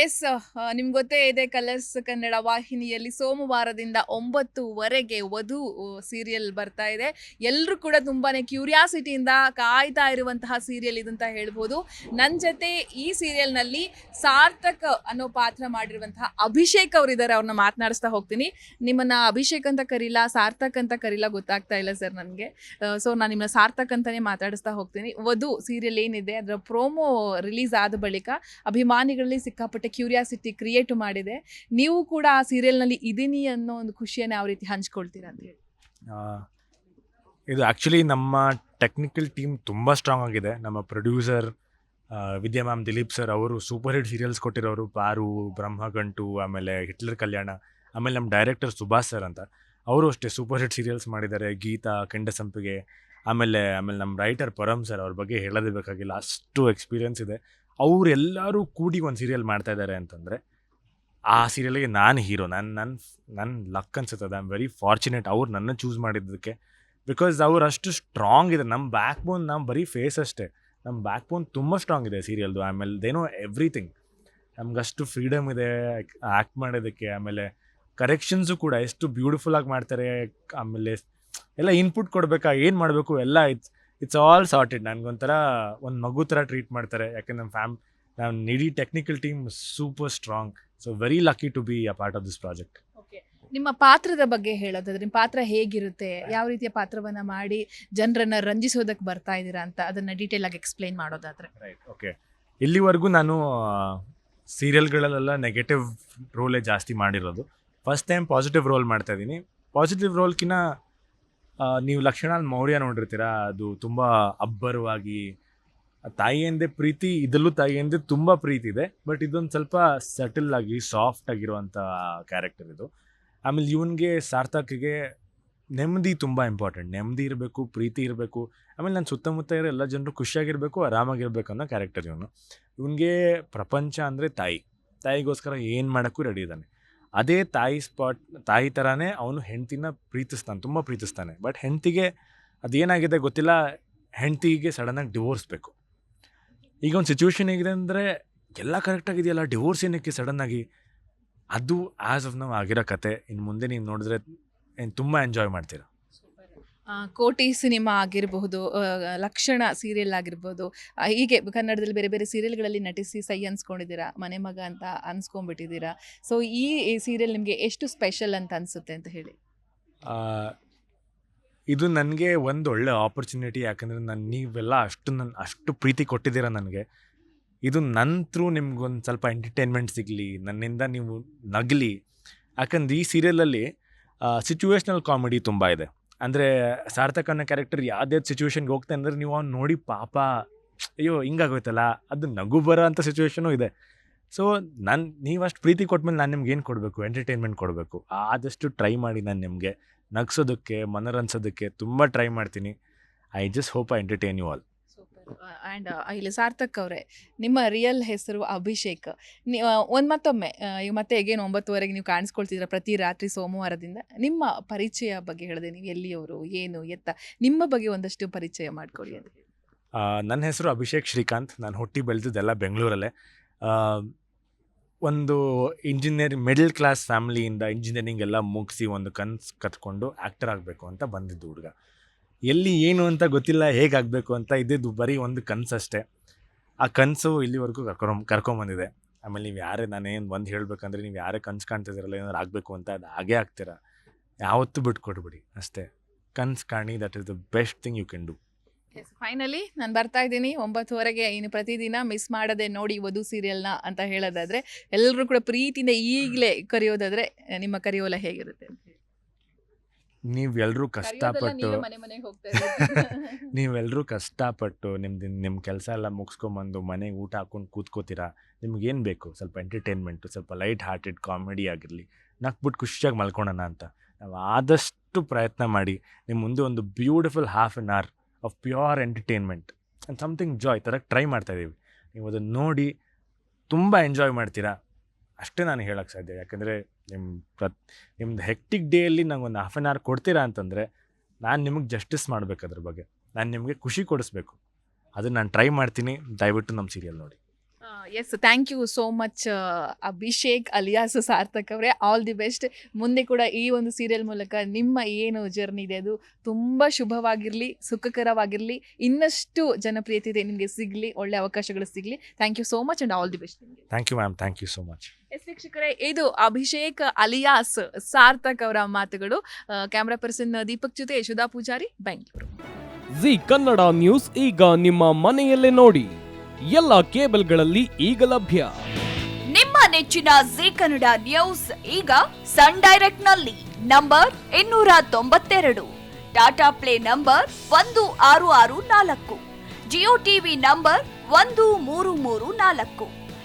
S ನಿಮ್ಗೆ ಗೊತ್ತೇ ಇದೆ, ಕಲರ್ಸ್ ಕನ್ನಡ ವಾಹಿನಿಯಲ್ಲಿ ಸೋಮವಾರದಿಂದ ಒಂಬತ್ತುವರೆಗೆ ವಧು ಸೀರಿಯಲ್ ಬರ್ತಾ ಇದೆ. ಎಲ್ಲರೂ ಕೂಡ ತುಂಬಾನೇ ಕ್ಯೂರಿಯಾಸಿಟಿಯಿಂದ ಕಾಯ್ತಾ ಇರುವಂತಹ ಸೀರಿಯಲ್ ಇದು ಅಂತ ಹೇಳ್ಬೋದು. ನನ್ನ ಜೊತೆ ಈ ಸೀರಿಯಲ್ನಲ್ಲಿ ಸಾರ್ಥಕ್ ಅನ್ನೋ ಪಾತ್ರ ಮಾಡಿರುವಂತಹ ಅಭಿಷೇಕ್ ಅವರಿದ್ದಾರೆ ಅವ್ರನ್ನ ಮಾತನಾಡಿಸ್ತಾ ಹೋಗ್ತೀನಿ. ನಿಮ್ಮನ್ನ ಅಭಿಷೇಕ್ ಅಂತ ಕರೀಲ, ಸಾರ್ಥಕ್ ಅಂತ ಕರೀಲ ಗೊತ್ತಾಗ್ತಾ ಇಲ್ಲ ಸರ್ ನನಗೆ. ಸೊ ನಾನು ನಿಮ್ಮನ್ನ ಸಾರ್ಥಕ್ ಅಂತಲೇ ಮಾತಾಡಿಸ್ತಾ ಹೋಗ್ತೀನಿ. ವಧು ಸೀರಿಯಲ್ ಏನಿದೆ, ಅದರ ಪ್ರೋಮೋ ರಿಲೀಸ್ ಆದ ಬಳಿಕ ಅಭಿಮಾನಿಗಳಲ್ಲಿ ಸಿಕ್ಕಾಪಟ್ಟೆ ಕ್ಯೂರಿಯಾಸಿಟಿ ಕ್ರಿಯೇಟ್ ಮಾಡಿದೆ. ನೀವು ಕೂಡ ಆ ಸೀರಿಯಲ್ನಲ್ಲಿ ಇದೀನಿ ಅನ್ನೋ ಒಂದು ಖುಷಿಯನ್ನು ಯಾವ ರೀತಿ ಹಂಚ್ಕೊಳ್ತೀರ ಅಂತ ಹೇಳಿ. ಇದು ಆ್ಯಕ್ಚುಲಿ ನಮ್ಮ ಟೆಕ್ನಿಕಲ್ ಟೀಮ್ ತುಂಬ ಸ್ಟ್ರಾಂಗ್ ಆಗಿದೆ. ನಮ್ಮ producer Vidya ma'am Dileep sir ಅವರು ಸೂಪರ್ ಹಿಟ್ ಸೀರಿಯಲ್ಸ್ ಕೊಟ್ಟಿರೋರು, ಪಾರು ಬ್ರಹ್ಮಗಂಟು ಆಮೇಲೆ ಹಿಟ್ಲರ್ ಕಲ್ಯಾಣ, ಆಮೇಲೆ ನಮ್ಮ ಡೈರೆಕ್ಟರ್ ಸುಭಾಷ್ ಸರ್ ಅಂತ. ಅವರು ಅಷ್ಟೇ ಸೂಪರ್ ಹಿಟ್ ಸೀರಿಯಲ್ಸ್ ಮಾಡಿದ್ದಾರೆ. ಗೀತಾ, ಕೆಂಡಸಂಪಿಗೆ, ಆಮೇಲೆ ಆಮೇಲೆ ನಮ್ಮ ರೈಟರ್ ಪರಮ್ ಸರ್ ಅವ್ರ ಬಗ್ಗೆ ಹೇಳೋದೇ ಬೇಕಾಗಿಲ್ಲ. ಅಷ್ಟು ಎಕ್ಸ್ಪೀರಿಯನ್ಸ್ ಇದೆ. ಅವರೆಲ್ಲರೂ ಕೂಡಿ ಒಂದು ಸೀರಿಯಲ್ ಮಾಡ್ತಾ ಇದ್ದಾರೆ ಅಂತಂದರೆ, ಆ ಸೀರಿಯಲ್ಗೆ ನಾನು ಹೀರೋ ನನ್ನ ನನ್ನ ನನ್ನ ಲಕ್ ಅನ್ಸುತ್ತೆ ಐ ಆಮ್ ವೆರಿ ಫಾರ್ಚುನೇಟ್ ಅವ್ರು ನನ್ನ ಚೂಸ್ ಮಾಡಿದ್ದಕ್ಕೆ. ಬಿಕಾಸ್ ಅವ್ರು ಅಷ್ಟು ಸ್ಟ್ರಾಂಗ್ ಇದೆ ನಮ್ಮ ಬ್ಯಾಕ್ ಬೋನ್ ನಮ್ಮ ಬರೀ ಫೇಸ್ ಅಷ್ಟೇ. ನಮ್ಮ ಬ್ಯಾಕ್ ಬೋನ್ ತುಂಬ ಸ್ಟ್ರಾಂಗ್ ಇದೆ ಸೀರಿಯಲ್ದು ಆಮೇಲೆ ದೇನೋ ಎವ್ರಿಥಿಂಗ್ ನಮ್ಗಷ್ಟು ಫ್ರೀಡಮ್ ಇದೆ ಆ್ಯಕ್ಟ್ ಮಾಡೋದಕ್ಕೆ ಆಮೇಲೆ ಕರೆಕ್ಷನ್ಸು ಕೂಡ ಎಷ್ಟು ಬ್ಯೂಟಿಫುಲ್ ಆಗಿ ಮಾಡ್ತಾರೆ. ಆಮೇಲೆ ಎಲ್ಲ ಇನ್ಪುಟ್ ಕೊಡಬೇಕಾ, ಏನು ಮಾಡಬೇಕು, ಎಲ್ಲ ಇಟ್ಸ್ ಇಟ್ಸ್ ಆಲ್ ಸಾರ್ಟೆಡ್ ನನಗೊಂಥರ ಒಂದು ಮಗು ಥರ ಟ್ರೀಟ್ ಮಾಡ್ತಾರೆ. ಯಾಕೆ ನಮ್ಮ ಫ್ಯಾಮ್ ನಮ್ಮ ನೀಡಿ technical team super strong so very lucky to be a part of this project ನಿಮ್ಮ ಪಾತ್ರದ ಬಗ್ಗೆ ಹೇಳೋದಾದ್ರೆ ನಿಮ್ಮ ಪಾತ್ರ ಹೇಗಿರುತ್ತೆ ಯಾವ ರೀತಿಯ ಪಾತ್ರವನ್ನ ಮಾಡಿ ಜನರನ್ನು ರಂಜಿಸೋದಕ್ಕೆ ಬರ್ತಾ ಇದ್ದೀರಾ ಅಂತ ಅದನ್ನ ಡೀಟೇಲ್ ಆಗಿ ಎಕ್ಸ್ಪ್ಲೈನ್ ಮಾಡೋದಾದ್ರೆ. ರೈಟ್ ಓಕೆ ಇಲ್ಲಿವರೆಗೂ ನಾನು ಸೀರಿಯಲ್ಗಳಲ್ಲೆಲ್ಲ ನೆಗೆಟಿವ್ ರೋಲೇ ಜಾಸ್ತಿ ಮಾಡಿರೋದು. ಫಸ್ಟ್ ಟೈಮ್ ಪಾಸಿಟಿವ್ ರೋಲ್ ಮಾಡ್ತಾ ಇದ್ದೀನಿ ಪಾಸಿಟಿವ್ ರೋಲ್ಕಿನ್ನ ನೀವು ಲಕ್ಷ್ಮಣನ್ ಮೌರ್ಯ ನೋಡಿರ್ತೀರಾ, ಅದು ತುಂಬ ಅಬ್ಬರವಾಗಿ, ತಾಯಿಯಂದೆ ಪ್ರೀತಿ, ಇದರಲ್ಲೂ ತಾಯಿಯಂದೆ ತುಂಬ ಪ್ರೀತಿ ಇದೆ ಬಟ್ ಇದೊಂದು ಸ್ವಲ್ಪ ಸಟಲ್ ಆಗಿ ಸಾಫ್ಟ್ ಆಗಿರುವಂಥ ಕ್ಯಾರೆಕ್ಟರ್ ಇದು. ಆಮೇಲೆ ಇವನಿಗೆ ಸಾರ್ಥಕ್ಗೆ ನೆಮ್ಮದಿ ತುಂಬ ಇಂಪಾರ್ಟೆಂಟ್ ನೆಮ್ಮದಿ ಇರಬೇಕು, ಪ್ರೀತಿ ಇರಬೇಕು. ಆಮೇಲೆ ನನ್ನ ಸುತ್ತಮುತ್ತ ಇರೋ ಎಲ್ಲ ಜನರು ಖುಷಿಯಾಗಿರಬೇಕು, ಆರಾಮಾಗಿರ್ಬೇಕು ಅನ್ನೋ ಕ್ಯಾರೆಕ್ಟರ್ ಇವನು. ಇವನಿಗೆ ಪ್ರಪಂಚ ಅಂದರೆ ತಾಯಿ. ತಾಯಿಗೋಸ್ಕರ ಏನು ಮಾಡೋಕ್ಕೂ ರೆಡಿ ಇದ್ದಾನೆ. ಅದೇ ತಾಯಿ ಸ್ಪಾಟ್, ತಾಯಿ ಥರನೇ ಅವನು ಹೆಂಡ್ತಿನ ಪ್ರೀತಿಸ್ತಾನೆ, ತುಂಬ ಪ್ರೀತಿಸ್ತಾನೆ. ಬಟ್ ಹೆಂಡ್ತಿಗೆ ಅದೇನಾಗಿದೆ ಗೊತ್ತಿಲ್ಲ, ಹೆಂಡ್ತಿಗೆ ಸಡನ್ನಾಗಿ ಡಿವೋರ್ಸ್ ಬೇಕು. ಈಗ ಒಂದು ಸಿಚುವೇಶನ್ ಹೇಗಿದೆ ಅಂದರೆ, ಎಲ್ಲ ಕರೆಕ್ಟಾಗಿದೆಯಲ್ಲ ಡಿವೋರ್ಸ್ ಏನಕ್ಕೆ ಸಡನ್ನಾಗಿ ಅದು ಆ್ಯಸ್ ಆಫ್ ನಾವು ಆಗಿರೋ ಕತೆ. ಇನ್ನು ಮುಂದೆ ನೀವು ನೋಡಿದ್ರೆ ಏನು ತುಂಬ ಎಂಜಾಯ್ ಮಾಡ್ತೀರಾ? ಕೋಟಿ ಸಿನಿಮಾ ಆಗಿರಬಹುದು ಲಕ್ಷಣ ಸೀರಿಯಲ್ ಆಗಿರ್ಬೋದು ಹೀಗೆ ಕನ್ನಡದಲ್ಲಿ ಬೇರೆ ಬೇರೆ ಸೀರಿಯಲ್ಗಳಲ್ಲಿ ನಟಿಸಿ ಸೈ ಅನ್ಸ್ಕೊಂಡಿದ್ದೀರಾ, ಮನೆ ಮಗ ಅಂತ ಅನ್ಸ್ಕೊಂಡ್ಬಿಟ್ಟಿದ್ದೀರಾ ಸೊ ಈ ಸೀರಿಯಲ್ ನಿಮಗೆ ಎಷ್ಟು ಸ್ಪೆಷಲ್ ಅಂತ ಅನಿಸುತ್ತೆ ಅಂತ ಹೇಳಿ. ಇದು ನನಗೆ ಒಂದು ಒಳ್ಳೆ ಆಪರ್ಚುನಿಟಿ ಯಾಕಂದರೆ ನಾನು ನೀವೆಲ್ಲ ಅಷ್ಟು ನನ್ನ ಅಷ್ಟು ಪ್ರೀತಿ ಕೊಟ್ಟಿದ್ದೀರ ನನಗೆ. ಇದು ನನ್ನ ಥ್ರೂ ನಿಮ್ಗೊಂದು ಸ್ವಲ್ಪ ಎಂಟರ್ಟೈನ್ಮೆಂಟ್ ಸಿಗಲಿ, ನನ್ನಿಂದ ನೀವು ನಗಲಿ. ಯಾಕಂದ್ರೆ ಈ ಸೀರಿಯಲಲ್ಲಿ ಸಿಚುವೇಶ್ನಲ್ ಕಾಮಿಡಿ ತುಂಬ ಇದೆ. ಅಂದರೆ ಸಾರ್ಥಕ್ ಅನ್ನೋ ಕ್ಯಾರೆಕ್ಟರ್ ಯಾವುದೇ ಸಿಚುವೇಶನ್ಗೆ ಹೋಗ್ತಾ ಅಂದರೆ ನೀವು ಅವ್ನು ನೋಡಿ ಪಾಪ, ಅಯ್ಯೋ, ಹಿಂಗಾಗೋಯ್ತಲ್ಲ, ಅದು ನಗು ಬರೋ ಅಂಥ ಸಿಚುವೇಶನು ಇದೆ. ಸೊ ನಾನು, ನೀವು ಅಷ್ಟು ಪ್ರೀತಿ ಕೊಟ್ಮೇಲೆ ನಾನು ನಿಮ್ಗೆ ಏನು ಕೊಡಬೇಕು? ಎಂಟರ್ಟೈನ್ಮೆಂಟ್ ಕೊಡಬೇಕು. ಆದಷ್ಟು ಟ್ರೈ ಮಾಡಿ ನಾನು ನಿಮಗೆ. ನಗ್ಸೋದಕ್ಕೆ ಮನರನ್ಸೋದಕ್ಕೆ ತುಂಬ ಟ್ರೈ ಮಾಡ್ತೀನಿ. I just hope I entertain you all and ಇಲ್ಲಿ ಸಾರ್ಥಕ್ ಅವರೇ, ನಿಮ್ಮ ರಿಯಲ್ ಹೆಸರು ಅಭಿಷೇಕ್. ನೀವು ಒಂದು ಮತ್ತೊಮ್ಮೆ ಈಗ ಮತ್ತೆ ಎಗೇನ್ ಒಂಬತ್ತುವರೆಗೆ ನೀವು ಕಾಣಿಸ್ಕೊಳ್ತಿದ್ರ ಪ್ರತಿ ರಾತ್ರಿ ಸೋಮವಾರದಿಂದ? ನಿಮ್ಮ ಪರಿಚಯ ಬಗ್ಗೆ ಹೇಳಿದೆ, ನೀವು ಎಲ್ಲಿಯವರು, ಏನು, ಎತ್ತ, ನಿಮ್ಮ ಬಗ್ಗೆ ಒಂದಷ್ಟು ಪರಿಚಯ ಮಾಡ್ಕೊಳ್ಳಿ ಅಂತ ನನ್ನ ಹೆಸರು ಅಭಿಷೇಕ್ ಶ್ರೀಕಾಂತ್, ನಾನು ಹುಟ್ಟಿ ಬೆಳೆದಿದ್ದೆಲ್ಲ ಬೆಂಗಳೂರಲ್ಲೇ. ಒಂದು ಇಂಜಿನಿಯರಿಂಗ್ ಮಿಡಲ್ ಕ್ಲಾಸ್ ಫ್ಯಾಮಿಲಿಯಿಂದ ಇಂಜಿನಿಯರಿಂಗ್ ಎಲ್ಲ ಮುಗಿಸಿ ಒಂದು ಕನ್ಸು ಕತ್ಕೊಂಡು ಆ್ಯಕ್ಟರ್ ಆಗಬೇಕು ಅಂತ ಬಂದಿದ್ದು ಹುಡುಗ. ಎಲ್ಲಿ ಏನು ಅಂತ ಗೊತ್ತಿಲ್ಲ ಹೇಗಾಗಬೇಕು ಅಂತ ಇದ್ದಿದ್ದು ಬರೀ ಒಂದು ಕನಸು ಅಷ್ಟೇ. ಆ ಕನಸು ಇಲ್ಲಿವರೆಗೂ ಕರ್ಕೊಂಡು ಕರ್ಕೊಂಬಂದಿದೆ. ಆಮೇಲೆ ನೀವು ಯಾರೇ ನಾನೇನು ಬಂದು ಹೇಳಬೇಕಂದ್ರೆ ನೀವು ಯಾರೇ ಕನ್ಸು ಕಾಣ್ತಿದ್ದೀರಲ್ಲ ಏನಾದ್ರು ಆಗಬೇಕು ಅಂತ ಅದು ಹಾಗೇ ಆಗ್ತೀರಾ? ಯಾವತ್ತೂ ಬಿಟ್ಕೊಡ್ಬಿಡಿ ಅಷ್ಟೇ. ಕನ್ಸು ಕಾಣಿ that is the best thing you can do finally ನಾನು ಬರ್ತಾ ಇದ್ದೀನಿ. ಒಂಬತ್ತುವರೆಗೆ ಇನ್ನು ಪ್ರತಿದಿನ ಮಿಸ್ ಮಾಡದೆ ನೋಡಿ ವಧು ಸೀರಿಯಲ್ನ ಅಂತ ಹೇಳೋದಾದರೆ ಎಲ್ಲರೂ ಕೂಡ ಪ್ರೀತಿಯಿಂದ ಈಗಲೇ ಕರೆಯೋದಾದರೆ ನಿಮ್ಮ ಕರೆಯೋಲ ಹೇಗಿರುತ್ತೆ. ನೀವೆಲ್ಲರೂ ಕಷ್ಟಪಟ್ಟು ಮನೆ ಮನೆಗೆ ಹೋಗ್ತಾ ಇರೋದು. ನೀವೆಲ್ಲರೂ ಕಷ್ಟಪಟ್ಟು ನಿಮ್ದು ನಿಮ್ಮ ಕೆಲಸ ಎಲ್ಲ ಮುಗಿಸ್ಕೊಂಬಂದು ಮನೆಗೆ ಊಟ ಹಾಕೊಂಡು ಕೂತ್ಕೋತೀರಾ? ನಿಮ್ಗೇನು ಬೇಕು? ಸ್ವಲ್ಪ ಎಂಟರ್ಟೈನ್ಮೆಂಟು ಸ್ವಲ್ಪ ಲೈಟ್ ಹಾರ್ಟೆಡ್ ಕಾಮಿಡಿ ಆಗಿರಲಿ ನಕ್ಬಿಟ್ಟು ಖುಷಿಯಾಗಿ ಮಲ್ಕೊಳ್ಳೋಣ ಅಂತ. ನಾವು ಆದಷ್ಟು ಪ್ರಯತ್ನ ಮಾಡಿ ನಿಮ್ಮ ಮುಂದೆ ಒಂದು beautiful half an hour of pure entertainment and something joy ಥರ ಟ್ರೈ ಮಾಡ್ತಾಯಿದ್ದೀವಿ ನೀವು ಅದನ್ನು ನೋಡಿ ತುಂಬ ಎಂಜಾಯ್ ಮಾಡ್ತೀರಾ? ಅಷ್ಟೇ ನಾನು ಹೇಳೋಕ್ಕೆ ಸಾಧ್ಯ. ಯಾಕಂದರೆ ನಿಮ್ಮ ಪ್ರತ್ ನಿಮ್ದು ಹೆಕ್ಟಿಕ್ ಡೇಯಲ್ಲಿ ನಂಗೆ ಒಂದು ಹಾಫ್ ಆನ್ ಅವರ್ ಕೊಡ್ತೀರಾ ಅಂತಂದರೆ ನಾನು ನಿಮಗೆ ಜಸ್ಟಿಸ್ ಮಾಡಬೇಕು ಅದ್ರ ಬಗ್ಗೆ. ನಾನು ನಿಮಗೆ ಖುಷಿ ಕೊಡಿಸ್ಬೇಕು. ಅದನ್ನು ನಾನು ಟ್ರೈ ಮಾಡ್ತೀನಿ. ದಯವಿಟ್ಟು ನಮ್ಮ ಸೀರಿಯಲ್ ನೋಡಿ. Yes thank you so much Abhishek alias Sarthak ಅವರೇ. ಆಲ್ ದಿ ಬೆಸ್ಟ್ ಮುಂದೆ ಕೂಡ ಈ ಒಂದು ಸೀರಿಯಲ್ ಮೂಲಕ ನಿಮ್ಮ ಏನು ಜರ್ನಿ ಇದೆ ಅದು ತುಂಬ ಶುಭವಾಗಿರಲಿ ಸುಖಕರವಾಗಿರಲಿ ಇನ್ನಷ್ಟು ಜನಪ್ರಿಯತೆ ಇದೆ ನಿಮಗೆ ಸಿಗಲಿ ಒಳ್ಳೆ ಅವಕಾಶಗಳು ಸಿಗಲಿ. Thank you so much and all the best ನಿಮಗೆ. Thank you ma'am thank you so much ವೀಕ್ಷಕರೇ ಇದು ಅಭಿಷೇಕ್ ಅಲಿಯಾಸ್ ಸಾರ್ಥಕ್ ಅವರ ಮಾತುಗಳು. ಕ್ಯಾಮ್ರಾ ಪರ್ಸನ್ ದೀಪಕ್ ಜೊತೆ ಯಶೋಧಾ ಪೂಜಾರಿ ಬೆಂಗಳೂರು. ಜಿ ಕನ್ನಡ ನ್ಯೂಸ್ ಈಗ ನಿಮ್ಮ ಮನೆಯಲ್ಲೇ ನೋಡಿ. ಎಲ್ಲ ಕೇಬಲ್ಗಳಲ್ಲಿ ಈಗ ಲಭ್ಯ. ನಿಮ್ಮ ನೆಚ್ಚಿನ ಜಿ ಕನ್ನಡ ನ್ಯೂಸ್ ಈಗ ಸನ್ ಡೈರೆಕ್ಟ್ನಲ್ಲಿ ನಂಬರ್ ಇನ್ನೂರ ತೊಂಬತ್ತೆರಡು. ಟಾಟಾ ಪ್ಲೇ ನಂಬರ್ ಒಂದು ಆರು ಆರು ನಾಲ್ಕು. ಜಿಯೋ ಟಿವಿ ನಂಬರ್ ಒಂದು ಮೂರು ಮೂರು ನಾಲ್ಕು.